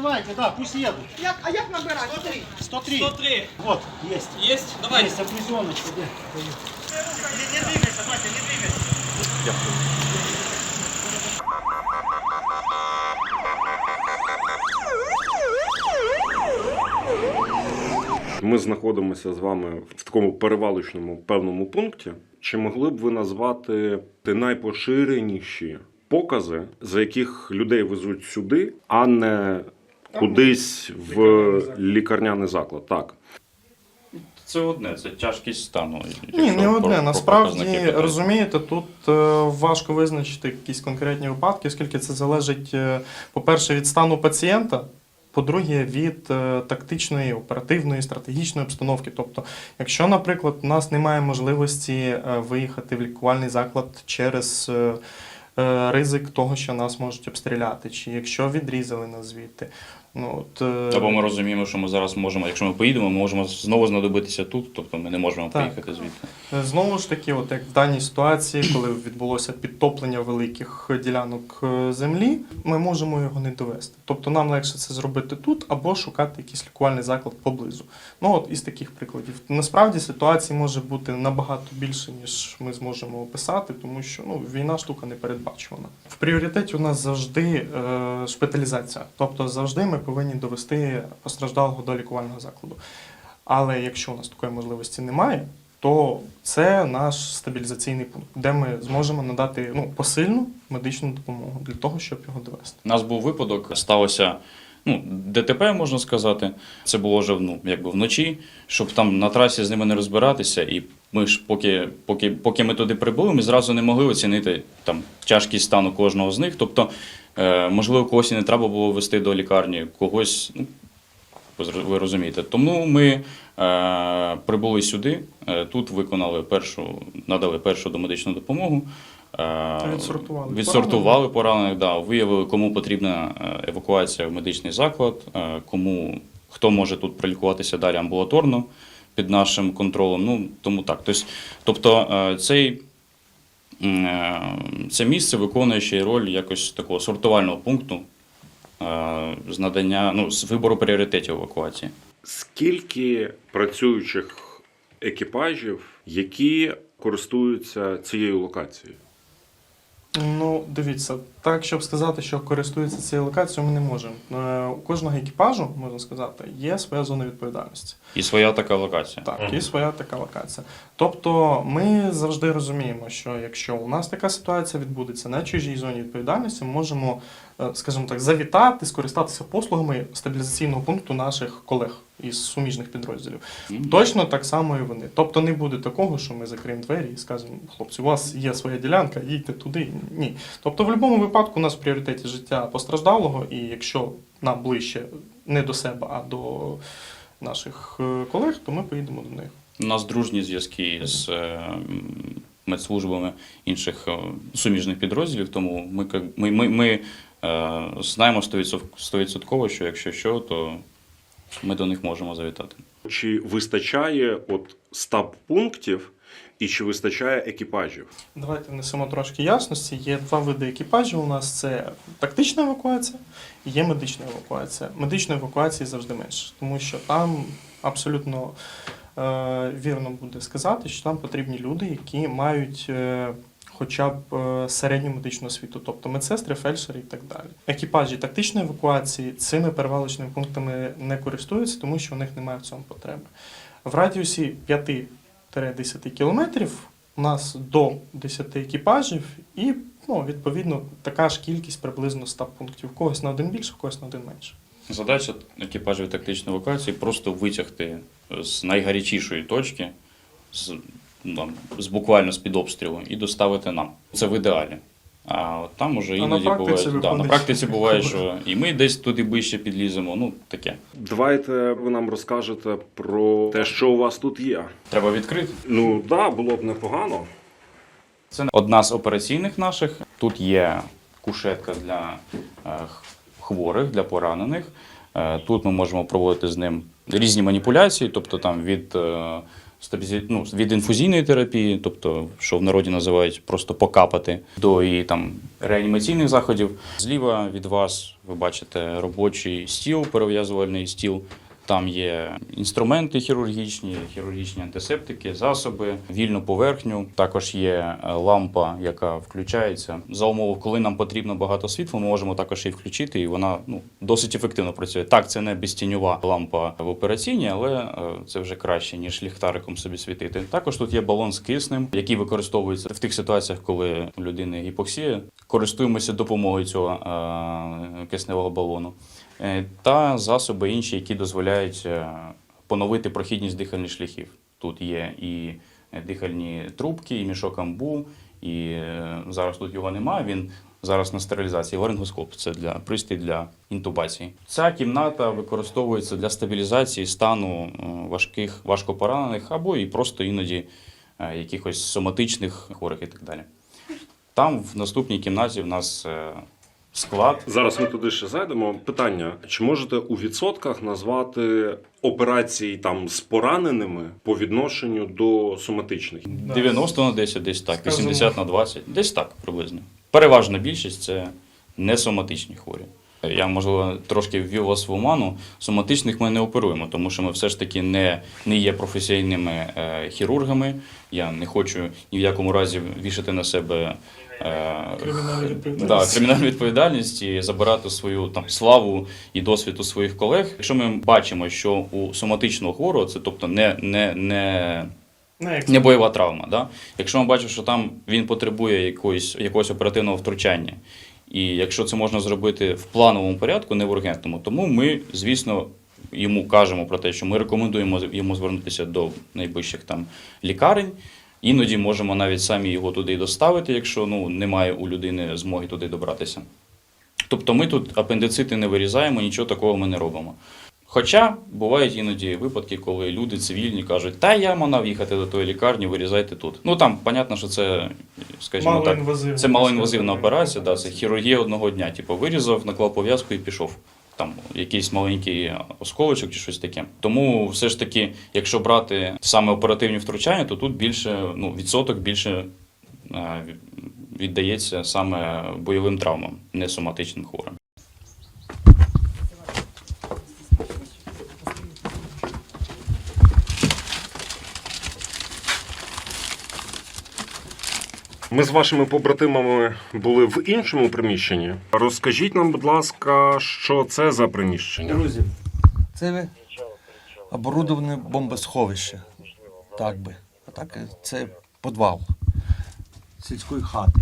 Вызывайте, да, пусть едут. Як, а як набирати? 103. 103. Вот, есть. Есть? Давай. Есть, определеночка, где? Не, не двигайся, Батя, не двигайся. Ми знаходимося з вами в такому перевалочному певному пункті. Чи могли б ви назвати найпоширеніші покази, за яких людей везуть сюди, а не кудись в лікарняний заклад? Так. Це одне, це тяжкість стану. Ні, не одне. про Насправді, питати. розумієте, тут е, важко визначити якісь конкретні випадки, оскільки це залежить, е, по-перше, від стану пацієнта. По-друге, від е, тактичної, оперативної, стратегічної обстановки. Тобто, якщо, наприклад, у нас немає можливості е, виїхати в лікувальний заклад через е, е, ризик того, що нас можуть обстріляти, чи якщо відрізали нас звідти. Ну, от, е, Або ми розуміємо, що ми зараз можемо, якщо ми поїдемо, ми можемо знову знадобитися тут, тобто ми не можемо Так. поїхати звідти. Знову ж таки, от як в даній ситуації, коли відбулося підтоплення великих ділянок е, землі, ми можемо його не довести. Тобто нам легше це зробити тут або шукати якийсь лікувальний заклад поблизу. Ну от із таких прикладів. Насправді ситуацій може бути набагато більше, ніж ми зможемо описати, тому що ну, війна штука не передбачувана. В пріоритеті у нас завжди е, шпиталізація, тобто завжди ми повинні довести постраждалого до лікувального закладу. Але якщо у нас такої можливості немає, то це наш стабілізаційний пункт, де ми зможемо надати ну, посильну медичну допомогу для того, щоб його довести. У нас був випадок, сталося ну, ДТП, можна сказати. Це було вже ну, якби вночі, щоб там на трасі з ними не розбиратися. І ми ж, поки, поки, поки ми туди прибули, ми зразу не могли оцінити там, тяжкість стану кожного з них. Тобто, можливо, когось і не треба було вести до лікарні, когось. Ну, ви розумієте. Тому ми е, прибули сюди, е, тут виконали першу, надали першу домедичну допомогу. Е, Відсортували відсортували поранених, да, виявили, кому потрібна е, евакуація в медичний заклад, е, кому хто може тут пролікуватися далі амбулаторно під нашим контролем. Ну тому так. Тобто, е, цей. Е, Це місце виконує ще й роль якось такого сортувального пункту е, з надання ну, з вибору пріоритетів евакуації. Скільки працюючих екіпажів, які користуються цією локацією? Ну, дивіться, так, щоб сказати, що користується цією локацією, ми не можемо. Е, У кожного екіпажу, можна сказати, є своя зона відповідальності. І своя така локація. Так, і своя така локація. Тобто ми завжди розуміємо, що якщо у нас така ситуація відбудеться на чужій зоні відповідальності, ми можемо, е, скажімо так, завітати, скористатися послугами стабілізаційного пункту наших колег із суміжних підрозділів. Мгм. Точно так само і вони. Тобто не буде такого, що ми закриємо двері і скажемо, хлопці, у вас є своя ділянка, їдьте туди. Ні. Тобто, в будь-якому випадку у нас в пріоритеті життя постраждалого, і якщо нам ближче не до себе, а до наших е, колег, то ми поїдемо до них. У нас дружні зв'язки з е, медслужбами інших е, суміжних підрозділів, тому ми, ми, ми, ми знаємо 100%, 100%, що якщо що, то ми до них можемо завітати. Чи вистачає от стаб пунктів і чи вистачає екіпажів? Давайте внесемо трошки ясності. Є два види екіпажів. У нас це тактична евакуація і є медична евакуація. Медичної евакуації завжди менше, тому що там абсолютно е, вірно буде сказати, що там потрібні люди, які мають. Е, Хоча б е, середню медичну освіту, тобто медсестри, фельдшери і так далі. Екіпажі тактичної евакуації цими перевалочними пунктами не користуються, тому що у них немає в цьому потреби. В радіусі 5-10 кілометрів у нас до 10 екіпажів, і ну, відповідно така ж кількість приблизно 100 пунктів. Когось на один більше, когось на один менше. Задача екіпажів тактичної евакуації просто витягти з найгарячішої точки, з, ну, там, з буквально з-під обстрілу, і доставити нам. Це в ідеалі. А от там уже на іноді практиці буває. Да, на практиці буває, що і ми десь туди ближче підліземо. Ну таке. Давайте ви нам розкажете про те, що у вас тут є. Треба відкрити. Ну так, да, було б непогано. Це одна з операційних наших. Тут є кушетка для е, хворих, для поранених. Е, Тут ми можемо проводити з ним різні маніпуляції, тобто там від е. Ну, від інфузійної терапії, тобто, що в народі називають просто покапати, до і там реанімаційних заходів. Зліва від вас ви бачите робочий стіл, перев'язувальний стіл. Там є інструменти хірургічні, хірургічні антисептики, засоби, вільну поверхню. Також є е, лампа, яка включається. За умови, коли нам потрібно багато світла, ми можемо також її включити, і вона ну досить ефективно працює. Так, це не безтіньова лампа в операційній, але е, це вже краще ніж ліхтариком собі світити. Також тут є балон з киснем, який використовується в тих ситуаціях, коли у людини гіпоксія. Користуємося допомогою цього е, кисневого балону. Е, та засоби інші, які дозволяють е, поновити прохідність дихальних шляхів. Тут є і дихальні трубки, і мішок амбу, і е, зараз тут його немає. Він зараз на стерилізації. Ларингоскоп це для пристрій для інтубації. Ця кімната використовується для стабілізації стану е, важких, важкопоранених або і просто іноді е, якихось соматичних хворих і так далі. Там в наступній кімнаті в нас е, склад. Зараз ми туди ще зайдемо. Питання: чи можете у відсотках назвати операції там з пораненими по відношенню до соматичних? 90 на 10, десь так, 80 на 20, десь так приблизно. Переважна більшість це не соматичні хворі. Я, можливо, трошки ввів вас в оману. Соматичних ми не оперуємо, тому що ми все ж таки не, не є професійними е, хірургами. Я не хочу ні в якому разі вішати на себе Кримінальну відповідальність. Да, кримінальну відповідальність і забирати свою там славу і досвід у своїх колег. Якщо ми бачимо, що у соматичного хворого це тобто не, не, не Не, не бойова травма. Да? Якщо ми бачимо, що там він потребує якоїсь, якогось оперативного втручання, і якщо це можна зробити в плановому порядку, не в ургентному, тому ми, звісно, йому кажемо про те, що ми рекомендуємо йому звернутися до найближчих там лікарень. Іноді можемо навіть самі його туди доставити, якщо ну, немає у людини змоги туди добратися. Тобто ми тут апендицити не вирізаємо, нічого такого ми не робимо. Хоча бувають іноді випадки, коли люди цивільні кажуть, та я манав їхати до тої лікарні, вирізайте тут. Ну там, понятно, що це, скажімо так, це малоінвазивна операція, да, це хірургія одного дня. Типу, вирізав, наклав пов'язку і пішов. Там якийсь маленький осколочок чи щось таке. Тому все ж таки, якщо брати саме оперативні втручання, то тут більше ну, відсоток більше е, віддається саме бойовим травмам, не соматичним хворим. Ми з вашими побратимами були в іншому приміщенні. Розкажіть нам, будь ласка, що це за приміщення? Друзі, це оборудоване бомбосховище. Так би. А так це підвал сільської хати.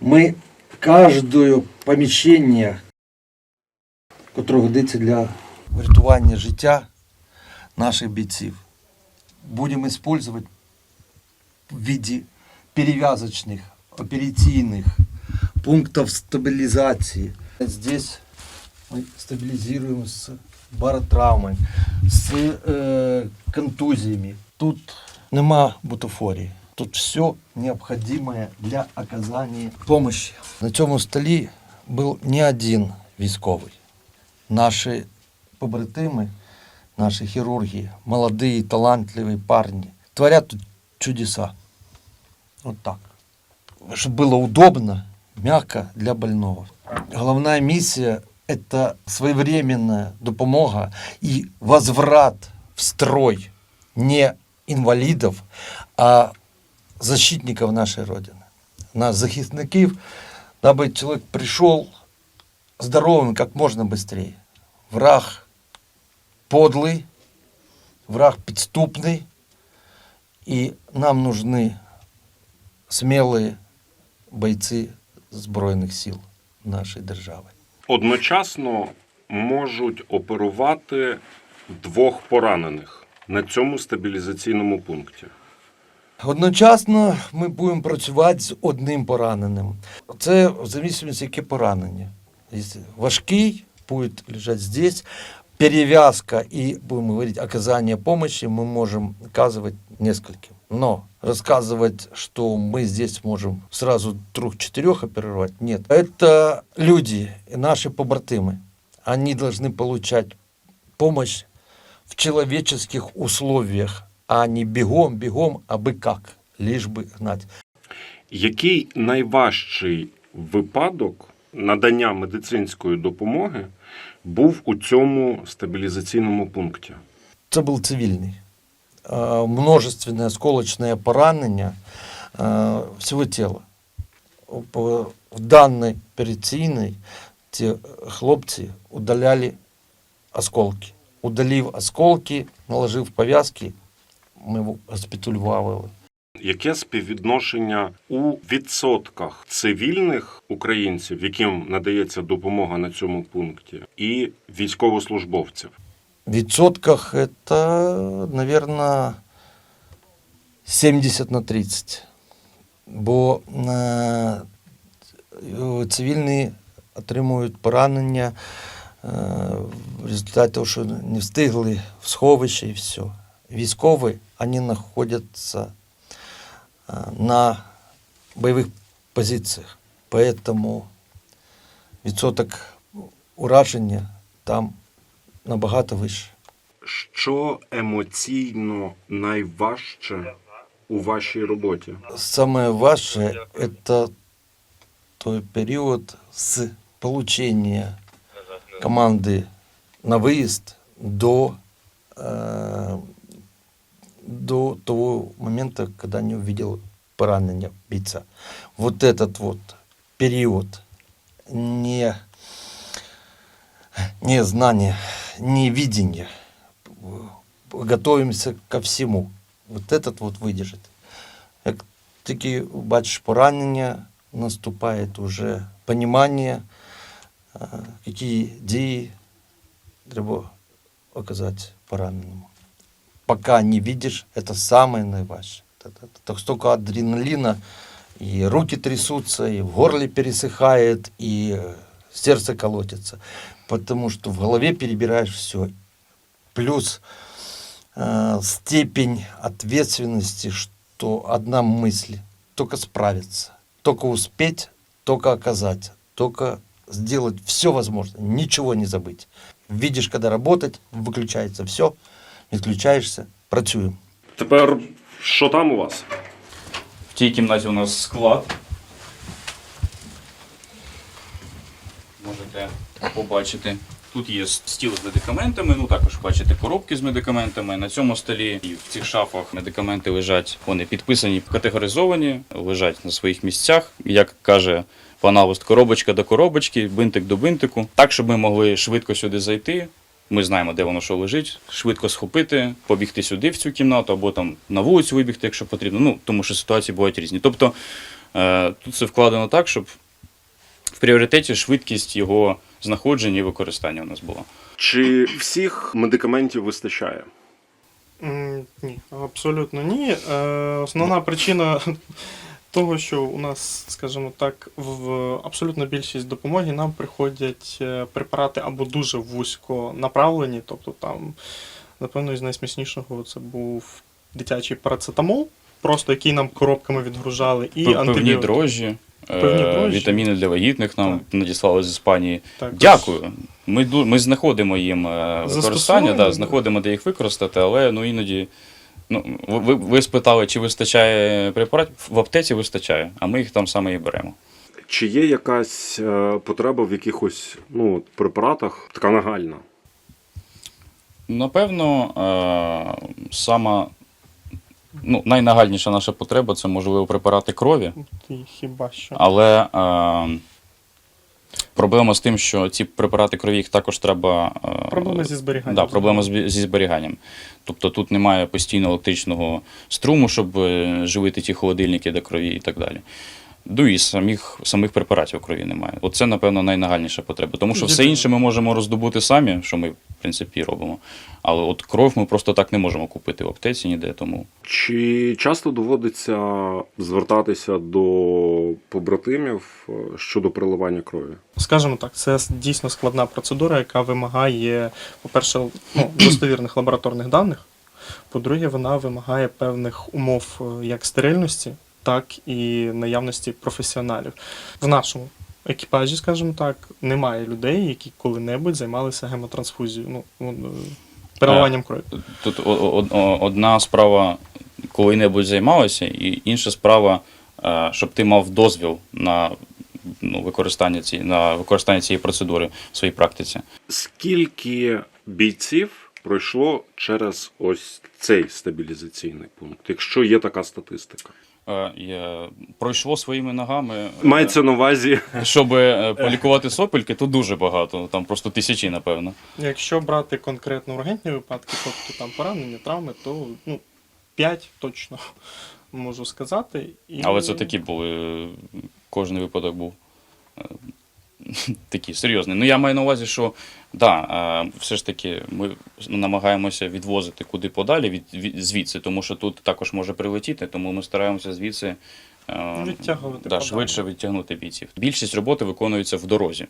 Ми кожне поміщення, яке годиться для врятування життя наших бійців, будемо використовувати в виде перевязочных, оперативных пунктов стабилизации. Здесь мы стабилизируем с баротравмой, с э, контузиями. Тут нема бутафорії. Тут все необхідне для оказання помощи. На цьому столі був не один військовий. Наші побратими, наші хірурги, молоді, талантливі парні, творять тут чудеса. Вот так. Чтобы было удобно, мягко для больного. Головная миссия – это своевременная допомога и возврат в строй не инвалидов, а защитников нашей Родины. Нас, захисників, дабы человек пришел здоровым как можно быстрее. Враг подлый, враг підступний, и нам нужны смілі бойці Збройних сил нашої держави. Одночасно можуть оперувати двох поранених на цьому стабілізаційному пункті. Одночасно ми будемо працювати з одним пораненим. Це в залежності, яке поранення. Важкий, буде лежати здесь Перевязка и, будем говорить, оказание помощи мы можем оказывать нескольким. Но рассказывать, что мы здесь можем сразу трех-четырех оперировать, нет. Это люди, наши побратимы. они должны получать помощь в человеческих условиях, а не бегом, бегом, абы как, лишь бы гнать. Який найважчий випадок надання медицинської допомоги Був у цьому стабілізаційному пункті? Це був цивільний. Е, Множественне осколочне поранення е, всього тіла. В даній операційній ті хлопці удаляли осколки. Удалив осколки, наложив пов'язки, ми його госпіталювали. Яке співвідношення у відсотках цивільних українців, яким надається допомога на цьому пункті, і військовослужбовців? Відсотках это, наверное, 70 на 30. Бо е, цивільні отримують поранення е, в результаті того, що не встигли в сховище і все. Військові, вони знаходяться на бойових позиціях. Поэтому відсоток ураження там набагато вище. Що емоційно найважче у вашій роботі? Самое важное – это той период с получения команды на выезд до, э, до того момента, когда не увидел поранения бийца. Вот этот вот период не, не знания, не видения. Готовимся ко всему. Вот этот вот выдержит. Як тільки бачиш поранення, наступає уже понимание, е, які дії треба оказати пораненому. Пока не видишь, это самое это Так столько адреналина, и руки трясутся, и в горле пересыхает, и э, сердце колотится. Потому что в голове перебираешь все. Плюс э, степень ответственности, что одна мысль только справиться, только успеть, только оказать, только сделать все возможное, ничего не забыть. Видишь, когда работать, выключается все, відключаєшся, працюємо. Тепер що там у вас? В тій кімнаті у нас склад. Можете побачити. Тут є стіл з медикаментами, ну також бачите коробки з медикаментами. На цьому столі і в цих шафах медикаменти лежать, вони підписані, категоризовані, лежать на своїх місцях. Як каже пан Август, коробочка до коробочки, бинтик до бинтику. Так, щоб ми могли швидко сюди зайти. Ми знаємо, де воно що лежить, швидко схопити, побігти сюди, в цю кімнату, або там на вулицю вибігти, якщо потрібно. Ну, тому що ситуації бувають різні. Тобто е, тут це вкладено так, щоб в пріоритеті швидкість його знаходження і використання у нас була. Чи всіх медикаментів вистачає? Ні, абсолютно ні. Е, Основна причина того, що у нас, скажімо так, в абсолютно більшість допомоги нам приходять е, препарати або дуже вузько направлені, тобто там, напевно, із найсмішнішого це був дитячий парацетамол, просто який нам коробками відгружали, і Певні антибіотики. дрожжі, е, Певні дрожжі. вітаміни для вагітних нам надіслали з Іспанії. Так, Дякую. Ми, ми знаходимо їм е, використання, да. знаходимо, де їх використати, але ну, іноді. Ну, ви, ви спитали, чи вистачає препаратів? В аптеці вистачає, а ми їх там саме і беремо. Чи є якась е, потреба в якихось ну, препаратах така нагальна? Напевно, е, сама ну, найнагальніша наша потреба це, можливо, препарати крові. Хіба що. Але е, проблема з тим, що ці препарати крові їх також треба. Проблема зі зберіганням. Да, проблема зі зберіганням. Тобто тут немає постійного електричного струму, щоб е, живити ті холодильники до крові і так далі. Ну і самих, самих препаратів крові немає. Оце, напевно, найнагальніша потреба. Тому що все інше ми можемо роздобути самі, що ми, в принципі, робимо. Але от кров ми просто так не можемо купити в аптеці ніде. Тому Чи часто доводиться звертатися до побратимів е, щодо приливання крові? Скажімо так, це дійсно складна процедура, яка вимагає, по-перше, ну, достовірних лабораторних даних. По-друге, вона вимагає певних умов е, як стерильності, так і наявності професіоналів. В нашому екіпажі, скажімо так, немає людей, які коли-небудь займалися гемотрансфузією, ну, ну, е, переливанням крові. Тут одна справа коли-небудь займалася, і інша справа, е, щоб ти мав дозвіл на ну, використання, ці, на використання цієї процедури в своїй практиці. Скільки бійців пройшло через ось цей стабілізаційний пункт, якщо є така статистика? Е, Я пройшло своїми ногами. е, Мається на увазі Щоб е, полікувати сопельки, то дуже багато, там просто тисячі, напевно. Якщо брати конкретно ургентні випадки, тобто там поранення, травми, то ну, 5 точно можу сказати. І... Але це такі були, е, кожен випадок був такий серйозний. Ну я маю на увазі, що да, е, все ж таки ми намагаємося відвозити куди подалі від, від звідси, тому що тут також може прилетіти, тому ми стараємося звідси е, Відтягувати да, швидше відтягнути бійців. Більшість роботи виконується в дорозі,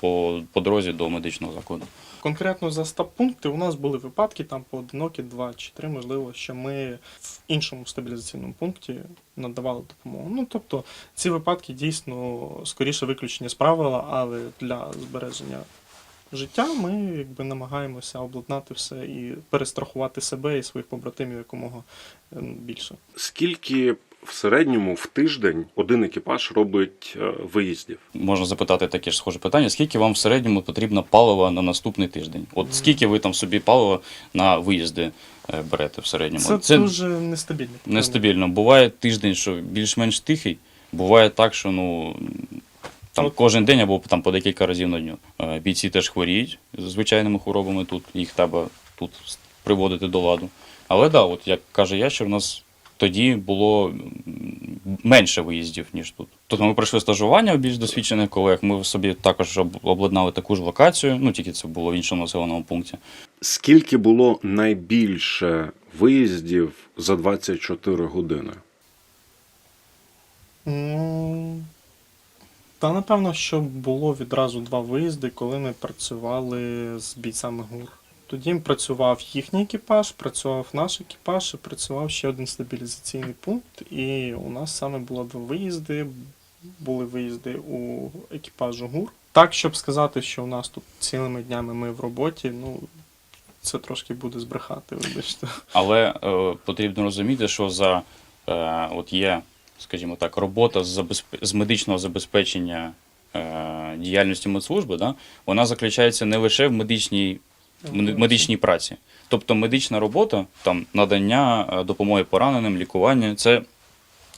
по, по дорозі до медичного закладу. Конкретно за стаб-пункти у нас були випадки, там поодинокі, два чи три, можливо, що ми в іншому стабілізаційному пункті надавали допомогу. Ну, тобто, ці випадки дійсно скоріше виключення з правила, але для збереження життя ми якби намагаємося обладнати все і перестрахувати себе і своїх побратимів якомога е, більше. скільки в середньому в тиждень один екіпаж робить е, виїздів? Можна запитати таке ж схоже питання: скільки вам в середньому потрібно палива на наступний тиждень? От скільки ви там собі палива на виїзди е, берете в середньому? Це, дуже нестабільно. нестабільно. Буває тиждень, що більш-менш тихий, буває так, що ну. Там От- кожен день або там по декілька разів на дню. Е, Бійці теж хворіють з звичайними хворобами тут, їх треба тут приводити до ладу. Але так, да, от як каже Ящер, у нас тоді було менше виїздів, ніж тут. Тобто ми пройшли стажування у більш досвідчених колег. Ми собі також обладнали таку ж локацію, ну тільки це було в іншому населеному пункті. Скільки було найбільше виїздів за 24 години? Ну, Та напевно, що було відразу два виїзди, коли ми працювали з бійцями ГУР. Тоді працював їхній екіпаж, працював наш екіпаж і працював ще один стабілізаційний пункт. І у нас саме було два виїзди. Були виїзди у екіпажу ГУР. Так, щоб сказати, що у нас тут цілими днями ми в роботі, ну це трошки буде збрехати, вибачте. Але е, потрібно розуміти, що за е, от є, скажімо так, робота з, забезпе- з медичного забезпечення е, діяльності медслужби, да, вона заключається не лише в медичній, мед- медичній праці. Тобто медична робота, там надання е, допомоги пораненим, лікування це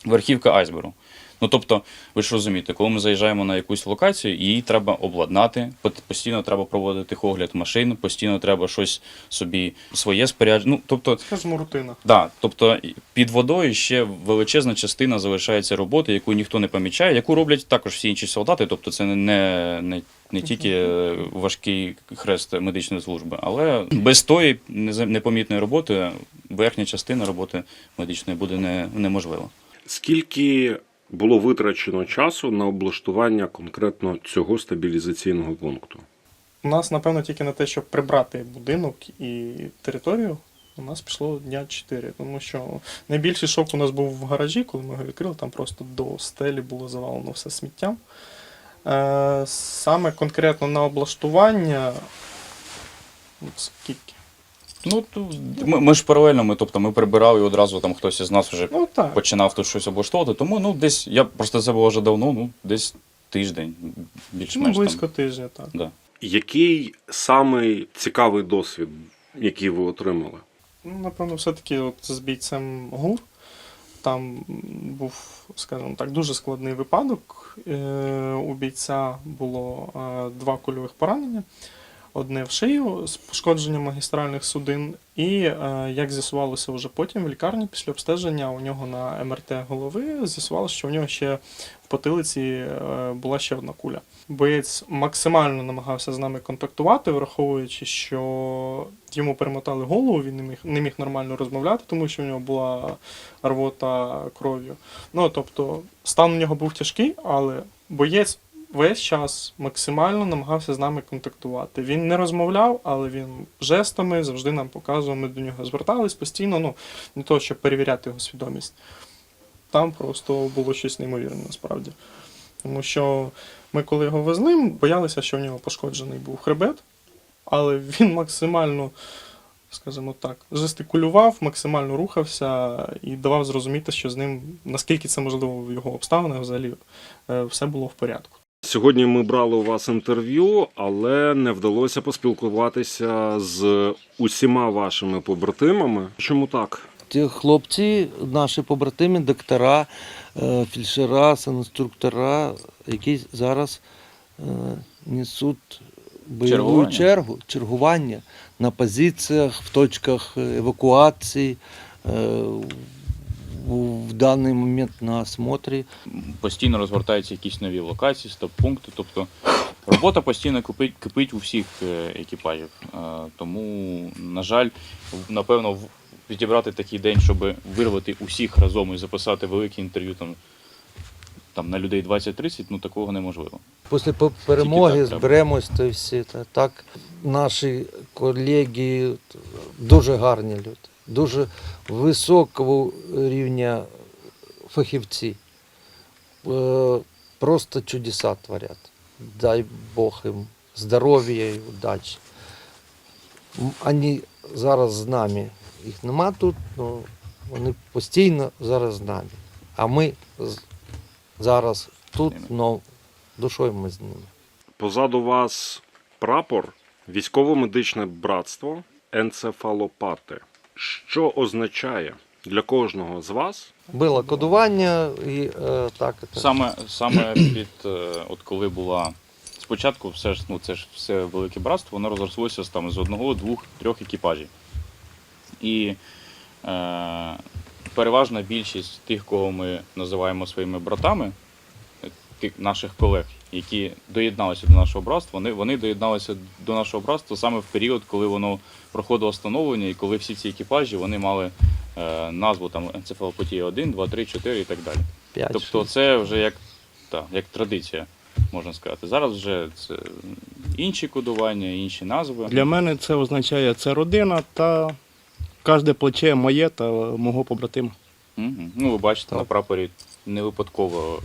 верхівка айсбергу. Ну тобто, ви ж розумієте, коли ми заїжджаємо на якусь локацію, її треба обладнати, постійно треба проводити огляд машин, постійно треба щось собі своє спорядження. Ну тобто, Скажімо, рутина. Да, тобто під водою ще величезна частина залишається роботи, яку ніхто не помічає, яку роблять також всі інші солдати. Тобто це не, не, не, не тільки е, важкий хрест медичної служби, але без тої непомітної роботи верхня частина роботи медичної буде не, неможлива. Скільки було витрачено часу на облаштування конкретно цього стабілізаційного пункту? У нас, напевно, тільки на те, щоб прибрати будинок і територію, у нас пішло дня 4. Тому що найбільший шок у нас був в гаражі, коли ми його відкрили, там просто до стелі було завалено все сміттям. Е, саме конкретно на облаштування. ну, Скільки? Ну то ми, ми ж паралельно, ми, тобто ми прибирали і одразу там хтось із нас вже Ну так. починав тут щось облаштовувати. Тому ну десь я просто це було вже давно, ну десь тиждень, Ну, більш-менш близько там. тижня, так. Да. Який самий цікавий досвід, який ви отримали? Ну, напевно, все-таки от з бійцем ГУР. Там був, скажімо так, дуже складний випадок. Е, У бійця було е, два кульових поранення. Одне в шию з пошкодженням магістральних судин, і е, як з'ясувалося вже потім в лікарні після обстеження у нього на МРТ голови з'ясувалося, що у нього ще в потилиці е, була ще одна куля. Боєць максимально намагався з нами контактувати, враховуючи, що йому перемотали голову, він не міг, не міг нормально розмовляти, тому що в нього була рвота кров'ю. Ну тобто, стан у нього був тяжкий, але боєць весь час максимально намагався з нами контактувати. Він не розмовляв, але він жестами завжди нам показував. Ми до нього звертались постійно, ну не то, щоб перевіряти його свідомість. Там просто було щось неймовірне насправді. Тому що ми, коли його везли, боялися, що в нього пошкоджений був хребет, але він максимально, скажімо так, жестикулював, максимально рухався і давав зрозуміти, що з ним, наскільки це можливо в його обставинах, взагалі е, все було в порядку. Сьогодні ми брали у вас інтерв'ю, але не вдалося поспілкуватися з усіма вашими побратимами. Чому так? Ті хлопці, наші побратими, доктора, е, фельдшера, санінструктора, які зараз е, несуть бойову Чергування. чергу, чергування на позиціях, в точках евакуації, е, в, даний момент на осмотрі. Постійно розгортаються якісь нові локації, стоп-пункти. Тобто робота постійно кипить, кипить у всіх е, екіпажів. Е, Тому, на жаль, напевно, в- підібрати такий день, щоб вирвати усіх разом і записати велике інтерв'ю там, там на людей 20-30, ну такого неможливо. Після перемоги зберемось то всі. Та, так, наші колеги дуже гарні люди, дуже високого рівня фахівці. Е, Просто чудеса творять. Дай Бог їм здоров'я і удачі. Вони зараз з нами. Їх нема тут, але вони постійно зараз з нами. А ми зараз тут, але душою ми з ними. Позаду вас прапор, військово-медичне братство, енцефалопати. Що означає для кожного з вас Було кодування і е, так. це. Саме, саме під е, от коли була спочатку, все ж ну це ж все велике братство, воно розрослося з там з одного, двох, трьох екіпажів. І е, переважна більшість тих, кого ми називаємо своїми братами, наших колег, які доєдналися до нашого братства, вони, вони доєдналися до нашого братства саме в період, коли воно проходило становлення, і коли всі ці екіпажі вони мали е, назву там енцефалопатія 1, 2, 3, 4 і так далі. П'ять, Тобто шість. це вже як, та, як традиція, можна сказати. Зараз вже це інші кодування, інші назви. Для мене це означає це родина та кожне плече моє та мого побратима. Мгм. Ну, ви бачите, Так. на прапорі не випадково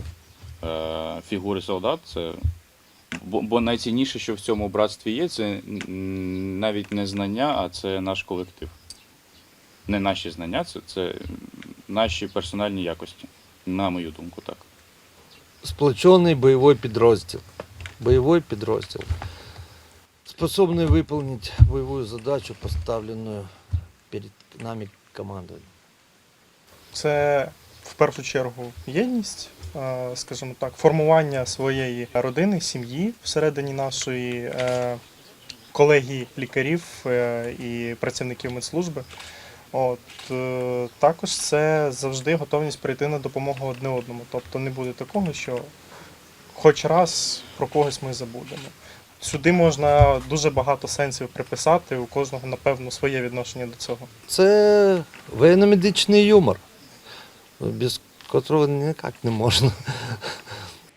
фігури солдат. Це... Бо, бо найцінніше, що в цьому братстві є, це навіть не знання, а це наш колектив. Не наші знання, це, це наші персональні якості. На мою думку, так. Сплочений бойовий підрозділ. Бойовий підрозділ. Способний виконати бойову задачу, поставлену перед нами командою. Це в першу чергу єдність, е, скажімо так, формування своєї родини, сім'ї всередині нашої е, колегії лікарів е, і працівників медслужби. От також це завжди готовність прийти на допомогу одне одному. Тобто не буде такого, що хоч раз про когось ми забудемо. Сюди можна дуже багато сенсів приписати, у кожного, напевно, своє відношення до цього. Це воєнно-медичний юмор, без котрого ніяк не можна.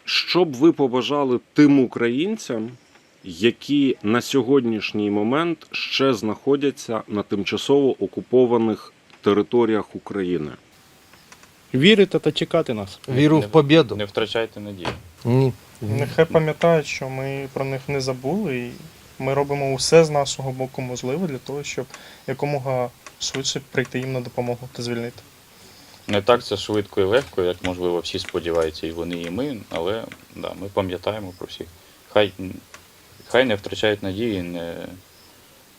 Що б ви побажали тим українцям, які на сьогоднішній момент ще знаходяться на тимчасово окупованих територіях України? Вірити та чекати нас. Віру в побіду. Не втрачайте надії. Ні. Нехай пам'ятають, що ми про них не забули, і ми робимо усе з нашого боку можливе для того, щоб якомога швидше прийти їм на допомогу та звільнити. Не так це швидко і легко, як можливо всі сподіваються, і вони, і ми, але да, ми пам'ятаємо про всіх. Хай, хай не втрачають надії, не,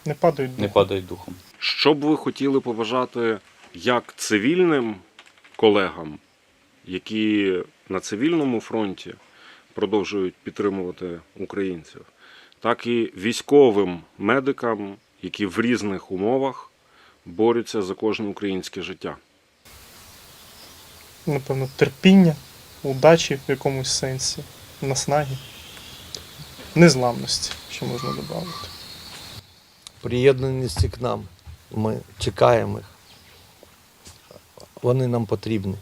Не падають не духом. падають духом. Що б ви хотіли побажати як цивільним колегам, які на цивільному фронті продовжують підтримувати українців, так і військовим медикам, які в різних умовах борються за кожне українське життя? Напевно, терпіння, удачі в якомусь сенсі, наснаги, незламності, що можна додати. Приєднаності к нам. Ми чекаємо їх. Вони нам потрібні.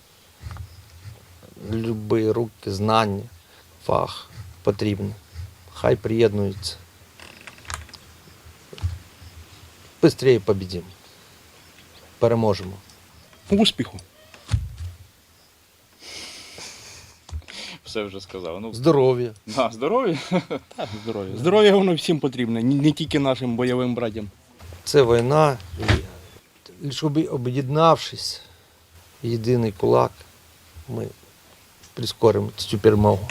Любі руки, знання, фах потрібні. Хай приєднуються. Быстрее побідемо. Переможемо. Успіху! Все вже сказав. Ну, Здоров'я. да, здоров'я. Так, здоров'я. Здоров'я воно всім потрібне, не, не тільки нашим бойовим братям. Це війна, і щоб об'єднавшись, єдиний кулак, ми прискоримо цю перемогу.